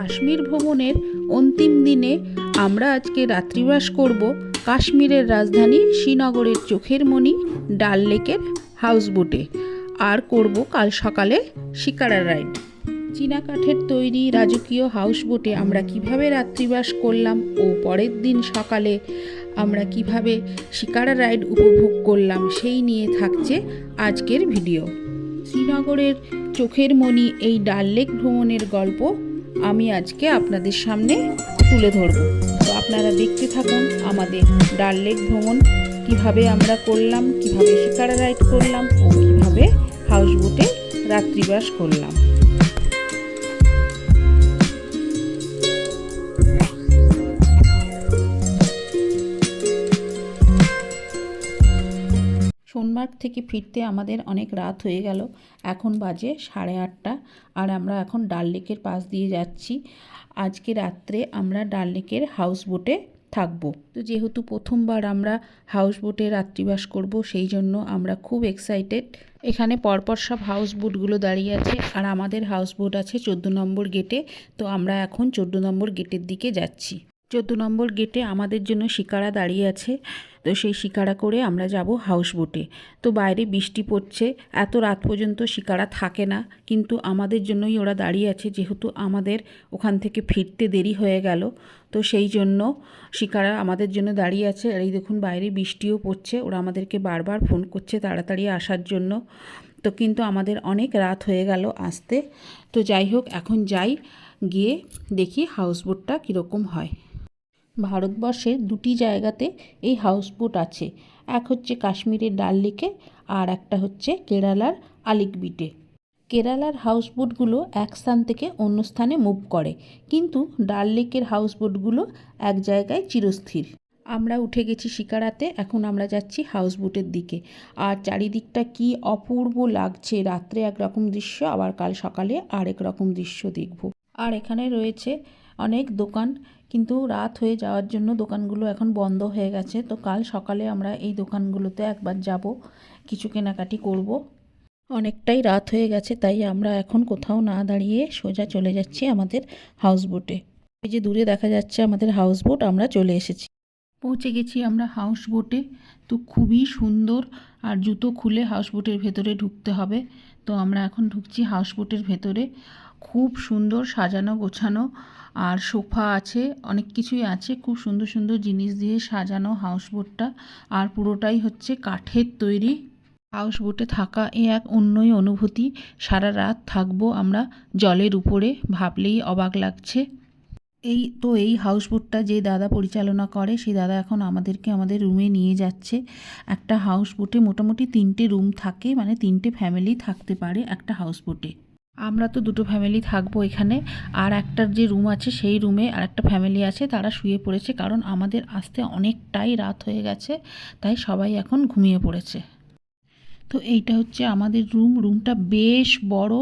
কাশ্মীর ভ্রমণের অন্তিম দিনে আমরা আজকে রাত্রিবাস করব কাশ্মীরের রাজধানী শ্রীনগরের চোখের মণি ডাল লেকের হাউসবোটে। আর করব কাল সকালে শিকারা রাইড। চীনা কাঠের তৈরি রাজকীয় হাউসবোটে আমরা কীভাবে রাত্রিবাস করলাম ও পরের দিন সকালে আমরা কীভাবে শিকারা রাইড উপভোগ করলাম সেই নিয়ে থাকছে আজকের ভিডিও। শ্রীনগরের চোখের মণি এই ডাল লেক ভ্রমণের গল্প আমি আজকে আপনাদের সামনে তুলে ধরব। তো আপনারা দেখতে থাকুন আমাদের ডাল লেক ভ্রমণ, কীভাবে আমরা করলাম, কীভাবে শিকারা রাইড করলাম ও হাউস হাউসবোটে রাত্রিবাস করলাম। সোনমার্গ থেকে ফিরতে আমাদের অনেক রাত হয়ে গেল। এখন বাজে সাড়ে আটটা আর আমরা এখন ডাল লেকের পাশ দিয়ে যাচ্ছি। আজকে রাত্রে আমরা ডাল লেকের হাউস বোটে থাকব। তো যেহেতু প্রথমবার আমরা হাউস বোটে রাত্রিবাস করব, সেই জন্য আমরা খুব এক্সাইটেড এখানে পরপর সব হাউস বোটগুলো দাঁড়িয়ে আছে আর আমাদের হাউস বোট আছে চোদ্দ নম্বর গেটে তো আমরা এখন চোদ্দ নম্বর গেটের দিকে যাচ্ছি। চোদ্দ নম্বর গেটে আমাদের জন্য শিকারা দাঁড়িয়ে আছে। তো সেই শিকারা করে আমরা যাব হাউস বোটে তো বাইরে বৃষ্টি পড়ছে, এত রাত পর্যন্ত শিকারা থাকে না, কিন্তু আমাদের জন্যই ওরা দাঁড়িয়ে আছে, যেহেতু আমাদের ওখান থেকে ফিরতে দেরি হয়ে গেল। তো সেই জন্য শিকারা আমাদের জন্য দাঁড়িয়ে আছে। আর এই দেখুন বাইরে বৃষ্টিও পড়ছে, ওরা আমাদেরকে বারবার ফোন করছে তাড়াতাড়ি আসার জন্য। তো কিন্তু আমাদের অনেক রাত হয়ে গেল আসতে। তো যাই হোক, এখন যাই, গিয়ে দেখি হাউসবোটটা কীরকম হয়। ভারতবর্ষের দুটি জায়গাতে এই হাউসবোট আছে। এক হচ্ছে কাশ্মীরের ডাল লেকে আর একটা হচ্ছে কেরালার আলিকবিটে। কেরালার হাউসবোটগুলো এক স্থান থেকে অন্য স্থানে মুভ করে। কিন্তু ডাল লেকের হাউসবোটগুলো এক জায়গায় চিরস্থির। আমরা উঠে গেছি শিকারাতে, এখন আমরা যাচ্ছি হাউসবোটের দিকে। আর চারিদিকটা কি অপূর্ব লাগছে, রাত্রে একরকম দৃশ্য, আবার কাল সকালে আরেক রকম দৃশ্য দেখব। আর এখানে রয়েছে অনেক দোকান কিন্তু রাত হয়ে যাওয়ার জন্য দোকানগুলো এখন বন্ধ হয়ে গেছে। তো কাল সকালে আমরা এই দোকানগুলোতে একবার যাব, কিছু কেনাকাটি করব। অনেকটাই রাত হয়ে গেছে, তাই আমরা এখন কোথাও না দাঁড়িয়ে সোজা চলে যাচ্ছি আমাদের হাউসবোটে এই যে দূরে দেখা যাচ্ছে আমাদের হাউস বোট আমরা চলে এসেছি। পৌঁছে গেছি আমরা হাউস বোটে তো খুবই সুন্দর আর জুতো খুলে হাউস বোটের ভেতরে ঢুকতে হবে। তো আমরা এখন ঢুকছি হাউসবোটের ভেতরে। খুব সুন্দর সাজানো, গোছানো আর সোফা আছে, অনেক কিছুই আছে। খুব সুন্দর সুন্দর জিনিস দিয়ে সাজানো হাউসবোটটা আর পুরোটাই হচ্ছে কাঠের তৈরি। হাউসবোটে থাকা এ এক অন্যই অনুভূতি। সারা রাত থাকব আমরা জলের উপরে, ভাবলেই অবাক লাগছে। এই তো এই হাউসবোটটা যে দাদা পরিচালনা করে সেই দাদা এখন আমাদেরকে আমাদের রুমে নিয়ে যাচ্ছে। একটা হাউসবোটে মোটামুটি তিনটে রুম থাকে মানে তিনটে ফ্যামিলি থাকতে পারে একটা হাউসবোটে আমরা তো দুটো ফ্যামিলি থাকব এখানে। আর একটার যে রুম আছে, সেই রুমে আর একটা ফ্যামিলি আছে, তারা শুয়ে পড়েছে কারণ আমাদের আসতে অনেকটাই রাত হয়ে গেছে, তাই সবাই এখন ঘুমিয়ে পড়েছে। তো এইটা হচ্ছে আমাদের রুম রুমটা বেশ বড়।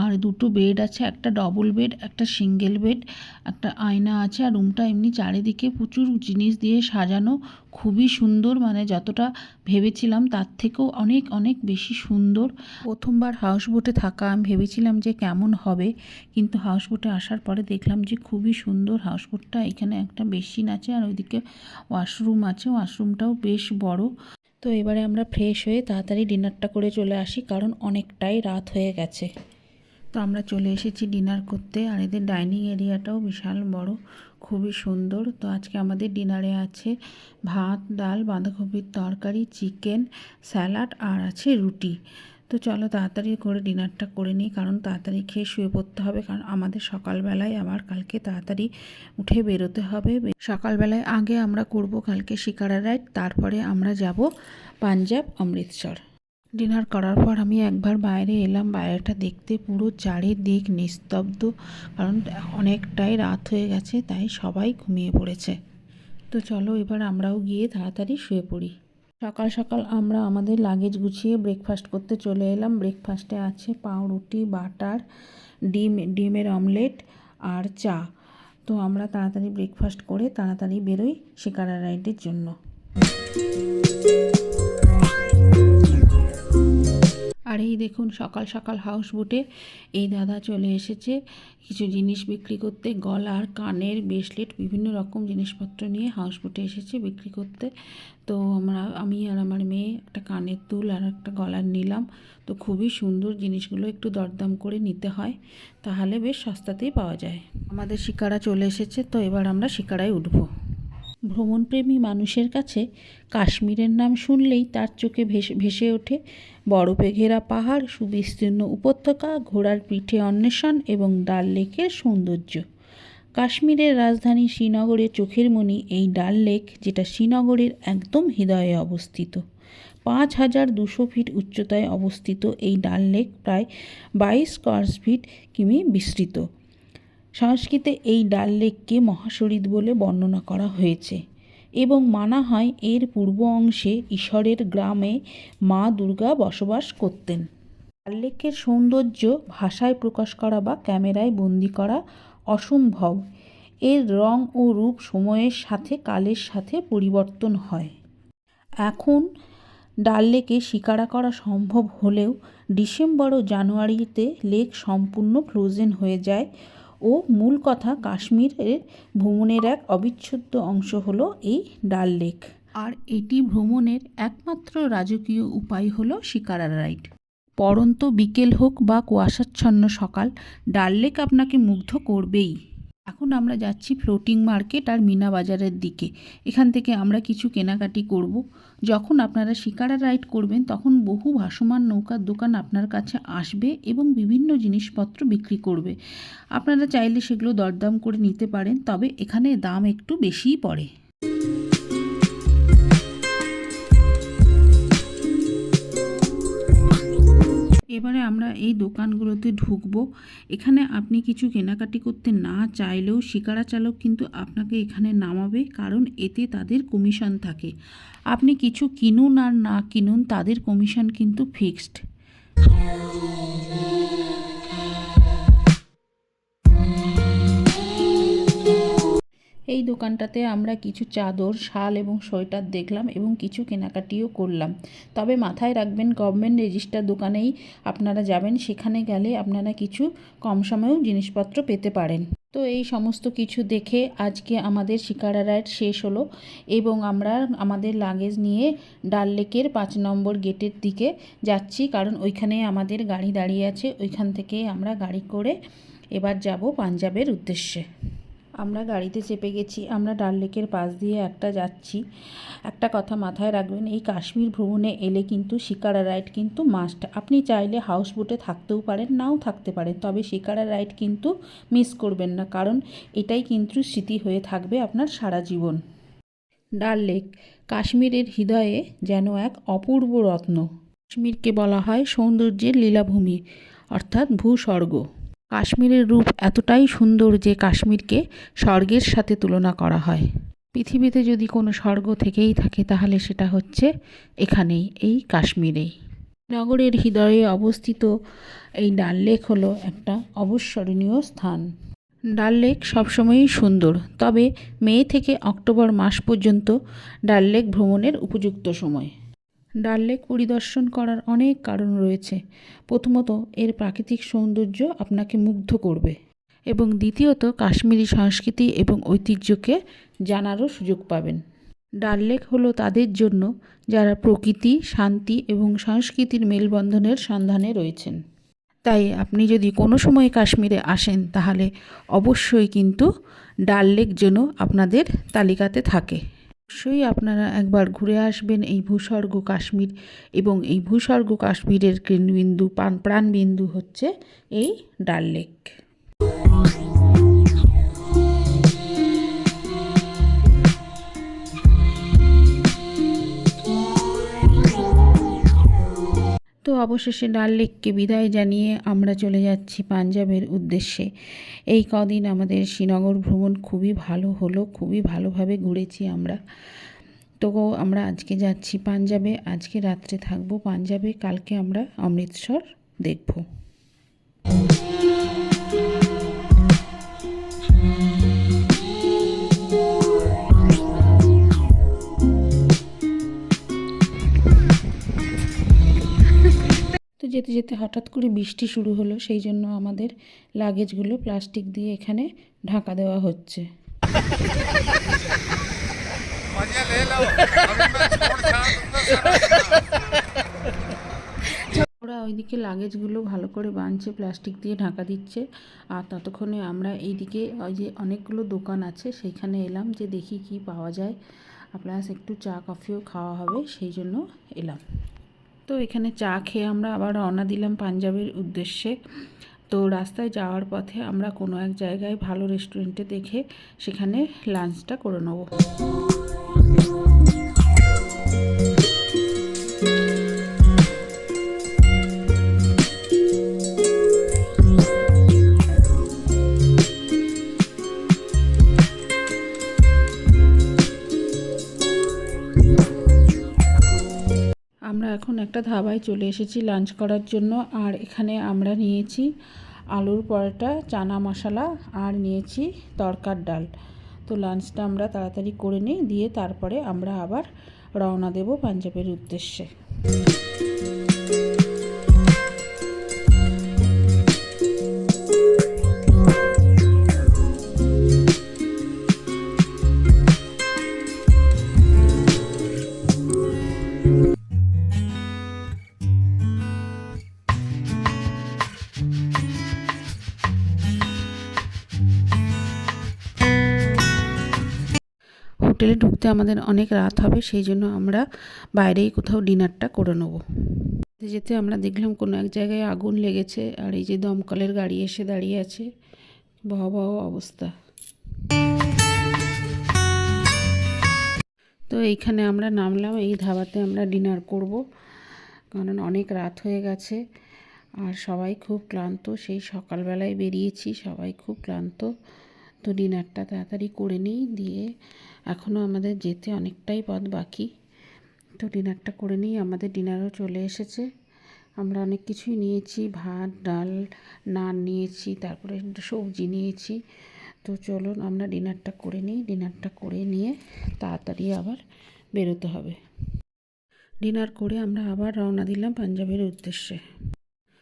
আর দুটো বেড আছে, একটা ডবল বেড একটা সিঙ্গেল বেড একটা আয়না আছে। আর রুমটা এমনি চারিদিকে প্রচুর জিনিস দিয়ে সাজানো, খুবই সুন্দর। মানে যতটা ভেবেছিলাম তার থেকেও অনেক অনেক বেশি সুন্দর। প্রথমবার হাউস বোটে থাকা, আমি ভেবেছিলাম যে কেমন হবে। কিন্তু হাউস বোটে আসার পরে দেখলাম যে খুবই সুন্দর। হাউস বোটটা এখানে একটা বেসিন আছে, আর ওইদিকে ওয়াশরুম আছে। ওয়াশরুমটাও বেশ বড়। তো এবারে আমরা ফ্রেশ হয়ে তাড়াতাড়ি ডিনারটা করে চলে আসি, কারণ অনেকটাই রাত হয়ে গেছে। তো আমরা চলে এসেছি ডিনার করতে আর এদের ডাইনিং এরিয়াটাও বিশাল বড়, খুবই সুন্দর। তো আজকে আমাদের ডিনারে আছে ভাত, ডাল, বাঁধাকপির তরকারি, চিকেন, স্যালাড আর আছে রুটি। তো চলো তাড়াতাড়ি করে ডিনারটা করে নিই, কারণ তাড়াতাড়ি খেয়ে শুয়ে পড়তে হবে, কারণ আমাদের সকালবেলায় আবার কালকে তাড়াতাড়ি উঠে বেরোতে হবে। সকালবেলায় আগে আমরা করব কালকে শিকারা রাইড, তারপরে আমরা যাব পাঞ্জাব, অমৃতসর। ডিনার করার পর আমি একবার বাইরে এলাম। বাইরেটা দেখতে পুরো চারিদিক নিস্তব্ধ, কারণ অনেকটাই রাত হয়ে গেছে, তাই সবাই ঘুমিয়ে পড়েছে। তো চলো এবার আমরাও গিয়ে তাড়াতাড়ি শুয়ে পড়ি। সকাল সকাল আমরা আমাদের লাগেজ গুছিয়ে ব্রেকফাস্ট করতে চলে এলাম। ব্রেকফাস্টে আছে পাউরুটি, বাটার, ডিম, ডিমের অমলেট আর চা। তো আমরা তাড়াতাড়ি ব্রেকফাস্ট করে তাড়াতাড়ি বেরোই শিকারা রাইডের জন্য। আর এই দেখুন সকাল সকাল হাউস বোটে এই দাদা চলে এসেছে। কিছু জিনিস বিক্রি করতে, গলার, কানের, ব্রেসলেট, বিভিন্ন রকম জিনিসপত্র নিয়ে হাউস বোটে এসেছে বিক্রি করতে। তো আমরা, আমি আর আমার মেয়ে একটা কানের দুল আর একটা গলার নিলাম। তো খুবই সুন্দর জিনিসগুলো একটু দরদাম করে নিতে হয়, তাহলে বেশ সস্তাতেই পাওয়া যায়। আমাদের শিকারা চলে এসেছে, তো এবার আমরা শিকারায় উঠবো। ভ্রমণপ্রেমী মানুষের কাছে কাশ্মীরের নাম শুনলেই তার চোখে ভেসে ভেসে ওঠে। বরফে ঘেরা পাহাড়, সুবিস্তীর্ণ উপত্যকা, ঘোড়ার পিঠে অন্বেষণ এবং ডাল লেকের সৌন্দর্য। কাশ্মীরের রাজধানী শ্রীনগরের চোখের মণি এই ডাল লেক, যেটা শ্রীনগরের একদম হৃদয়ে অবস্থিত। পাঁচ হাজার দুশো ফিট উচ্চতায় অবস্থিত এই ডাল লেক প্রায় বাইশ স্কোয়ার ফিট কিমি বিস্তৃত। সংস্কৃতে এই ডাল লেককে মহাশরিদ বলে বর্ণনা করা হয়েছে এবং মানা হয় এর পূর্ব অংশে ঈশ্বরের গ্রামে মা দুর্গা বসবাস করতেন। ডাল লেকের সৌন্দর্য ভাষায় প্রকাশ করা বা ক্যামেরায় বন্দি করা অসম্ভব। এর রং ও রূপ সময়ের সাথে কালের সাথে পরিবর্তন হয়। এখন ডাল লেকে শিকারা করা সম্ভব হলেও ডিসেম্বর ও জানুয়ারিতে লেক সম্পূর্ণ ফ্রোজেন হয়ে যায়। ও মূল কথা কাশ্মীরের ভ্রমণের এক অবিচ্ছেদ্য অংশ হলো এই ডাল লেক। আর এটি ভ্রমণের একমাত্র রাজকীয় উপায় হলো শিকারা রাইড। পরন্ত বিকেল হোক বা কুয়াশাচ্ছন্ন সকাল, ডাল লেক আপনাকে মুগ্ধ করবেই। এখন আমরা যাচ্ছি ফ্লোটিং মার্কেট আর মিনা বাজারের দিকে। এখান থেকে আমরা কিছু কেনাকাটি করব। যখন আপনারা শিকারা রাইড করবেন, তখন বহু ভাসমান নৌকার দোকান আপনার কাছে আসবে এবং বিভিন্ন জিনিসপত্র বিক্রি করবে। আপনারা চাইলে সেগুলো দরদাম করে নিতে পারেন, তবে এখানে দাম একটু বেশিই পড়ে। এবারে আমরা এই দোকানগুলোতে ঢুকবো। এখানে আপনি কিছু কেনাকাটি করতে না চাইলেও শিকারা চালক কিন্তু আপনাকে এখানে নামাবে, কারণ এতে তাদের কমিশন থাকে। আপনি কিছু কিনুন আর না কিনুন, তাদের কমিশন কিন্তু ফিক্সড। এই দোকানটাতে আমরা কিছু চাদর, শাল এবং সোয়েটার দেখলাম এবং কিছু কেনাকাটিও করলাম। তবে মাথায় রাখবেন গভর্নমেন্ট রেজিস্টার দোকানেই আপনারা যাবেন, সেখানে গেলে আপনারা কিছু কম সময়েও জিনিসপত্র পেতে পারেন। তো এই সমস্ত কিছু দেখে আজকে আমাদের শিকারা রাইড শেষ হলো এবং আমরা আমাদের লাগেজ নিয়ে ডাল লেকের পাঁচ নম্বর গেটের দিকে যাচ্ছি, কারণ ওইখানে আমাদের গাড়ি দাঁড়িয়ে আছে, ওইখান থেকে আমরা গাড়ি করে এবার যাব পাঞ্জাবের উদ্দেশ্যে। আমরা গাড়িতে চেপে গেছি, আমরা ডাল লেকের পাশ দিয়ে একটা যাচ্ছি। একটা কথা মাথায় রাখবেন, এই কাশ্মীর ভ্রমণে এলে কিন্তু শিকারা রাইড কিন্তু মাস্ট আপনি চাইলে হাউস বোটে থাকতেও পারেন, নাও থাকতে পারেন, তবে শিকারা রাইড কিন্তু মিস করবেন না, কারণ এটাই কিন্তু স্মৃতি হয়ে থাকবে আপনার সারা জীবন। ডাল লেক, কাশ্মীরের হৃদয়ে যেন এক অপূর্ব রত্ন। কাশ্মীরকে বলা হয় সৌন্দর্যের লীলাভূমি, অর্থাৎ ভূস্বর্গ। কাশ্মীরের রূপ এতটাই সুন্দর যে কাশ্মীরকে স্বর্গের সাথে তুলনা করা হয়। পৃথিবীতে যদি কোনো স্বর্গ থেকেই থাকে, তাহলে সেটা হচ্ছে এখানেই, এই কাশ্মীরেই। নগরের হৃদয়ে অবস্থিত এই ডাল লেক হলো একটা অবস্মরণীয় স্থান। ডাল লেক সবসময়ই সুন্দর, তবে মে থেকে অক্টোবর মাস পর্যন্ত ডাল লেক ভ্রমণের উপযুক্ত সময়। ডাল লেক পরিদর্শন করার অনেক কারণ রয়েছে। প্রথমত, এর প্রাকৃতিক সৌন্দর্য আপনাকে মুগ্ধ করবে। এবং দ্বিতীয়ত, কাশ্মীরি সংস্কৃতি এবং ঐতিহ্যকে জানারও সুযোগ পাবেন। ডাল লেক হলো তাদের জন্য, যারা প্রকৃতি, শান্তি এবং সংস্কৃতির মেলবন্ধনের সন্ধানে রয়েছেন। তাই আপনি যদি কোনো সময় কাশ্মীরে আসেন, তাহলে অবশ্যই কিন্তু ডাল লেক যেন আপনাদের তালিকাতে থাকে। অবশ্যই আপনারা একবার ঘুরে আসবেন এই ভূস্বর্গ কাশ্মীর এবং এই ভূস্বর্গ কাশ্মীরের কেন্দ্রবিন্দু প্রাণ প্রাণবিন্দু হচ্ছে এই ডাল লেক। অবশেষে ডাল লেককে বিদায় জানিয়ে আমরা চলে যাচ্ছি পাঞ্জাবের উদ্দেশ্যে। এই কদিন আমাদের শ্রীনগর ভ্রমণ খুবই ভালো হলো, খুবই ভালোভাবে ঘুরেছি আমরা। তো আমরা আজকে যাচ্ছি পাঞ্জাবে, আজকে রাত্রে থাকব পাঞ্জাবে, কালকে আমরা অমৃতসর দেখব। যেতে যেতে হঠাৎ করে বৃষ্টি শুরু হলো, সেই জন্য আমাদের লাগেজগুলো প্লাস্টিক দিয়ে এখানে ঢাকা দেওয়া হচ্ছে। ওরা ওইদিকে লাগেজগুলো ভালো করে বাঁধছে, প্লাস্টিক দিয়ে ঢাকা দিচ্ছে। আর ততক্ষণে আমরা এইদিকে ওই যে অনেকগুলো দোকান আছে, সেইখানে এলাম যে দেখি কি পাওয়া যায়। প্লাস একটু চা, কফিও খাওয়া হবে, সেই জন্য এলাম। তো এখানে চা খেয়ে আমরা আবার রওনা দিলাম পাঞ্জাবের উদ্দেশ্যে। তো রাস্তায় যাওয়ার পথে আমরা কোনো এক জায়গায় ভালো রেস্টুরেন্টে দেখে সেখানে লাঞ্চটা করে নেব। আমরা এখন একটা ধাবায় চলে এসেছি লাঞ্চ করার জন্য। আর এখানে আমরা নিয়েছি আলুর পরোটা, চানা মশলা আর নিয়েছি তরকার ডাল। তো লাঞ্চটা আমরা তাড়াতাড়ি করে নিই, দিয়ে তারপরে আমরা আবার রওনা দেব পাঞ্জাবের উদ্দেশ্যে। হোটেলে আমাদের অনেক রাত হবে, সেই জন্য আমরা বাইরেই কোথাও ডিনারটা করে নেব। যেতে আমরা দেখলাম কোনো এক জায়গায় আগুন লেগেছে, আর এই যে দমকলের গাড়ি এসে দাঁড়িয়ে আছে। ভয়াবহ অবস্থা। তো এইখানে আমরা নামলাম, এই ধাবাতে আমরা ডিনার করব, কারণ অনেক রাত হয়ে গেছে। আর সবাই খুব ক্লান্ত, সেই সকালবেলায় বেরিয়েছি, সবাই খুব ক্লান্ত। তো ডিনারটা তাড়াতাড়ি করে নিই, দিয়ে এখনও আমাদের যেতে অনেকটাই পথ বাকি। তো ডিনারটা করে নিই, আমাদের ডিনারও চলে এসেছে। আমরা অনেক কিছুই নিয়েছি, ভাত, ডাল, নান নিয়েছি, তারপরে সবজি নিয়েছি। তো চলুন আমরা ডিনারটা করে নিই, ডিনারটা করে নিয়ে তাড়াতাড়ি আবার বেরোতে হবে। ডিনার করে আমরা আবার রওনা দিলাম পাঞ্জাবের উদ্দেশ্যে।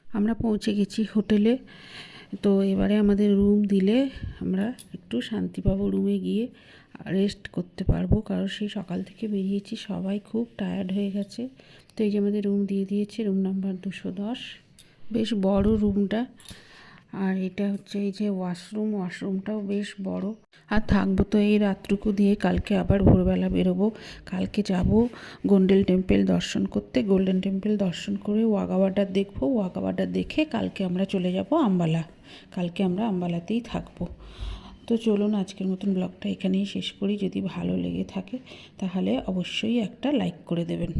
আমরা পৌঁছে গেছি হোটেলে। তো এবারে আমাদের রুম দিলে আমরা একটু শান্তি পাবো রুমে গিয়ে রেস্ট করতে পারব। কারণ সেই সকাল থেকে বেরিয়েছি, সবাই খুব টায়ার্ড হয়ে গেছে। তো এই যে আমাদের রুম দিয়ে দিয়েছে রুম নাম্বার দুশো দশ। বেশ বড় রুমটা আর এটা হচ্ছে এই যে ওয়াশরুম ওয়াশরুমটাও বেশ বড়। আর থাকব তো এই রাতটুকু দিয়ে কালকে আবার ভোরবেলা বেরোবো। কালকে যাব গোল্ডেন টেম্পল দর্শন করতে। গোল্ডেন টেম্পল দর্শন করে ওয়াঘা বর্ডার দেখব। ওয়াঘা বর্ডার দেখে কালকে আমরা চলে যাব আম্বালা। কালকে আমরা আম্বালাতেই থাকব। তো চলুন আজকের মতন ব্লগটা এখানেই শেষ করি। যদি ভালো লেগে থাকে তাহলে অবশ্যই একটা লাইক করে দেবেন।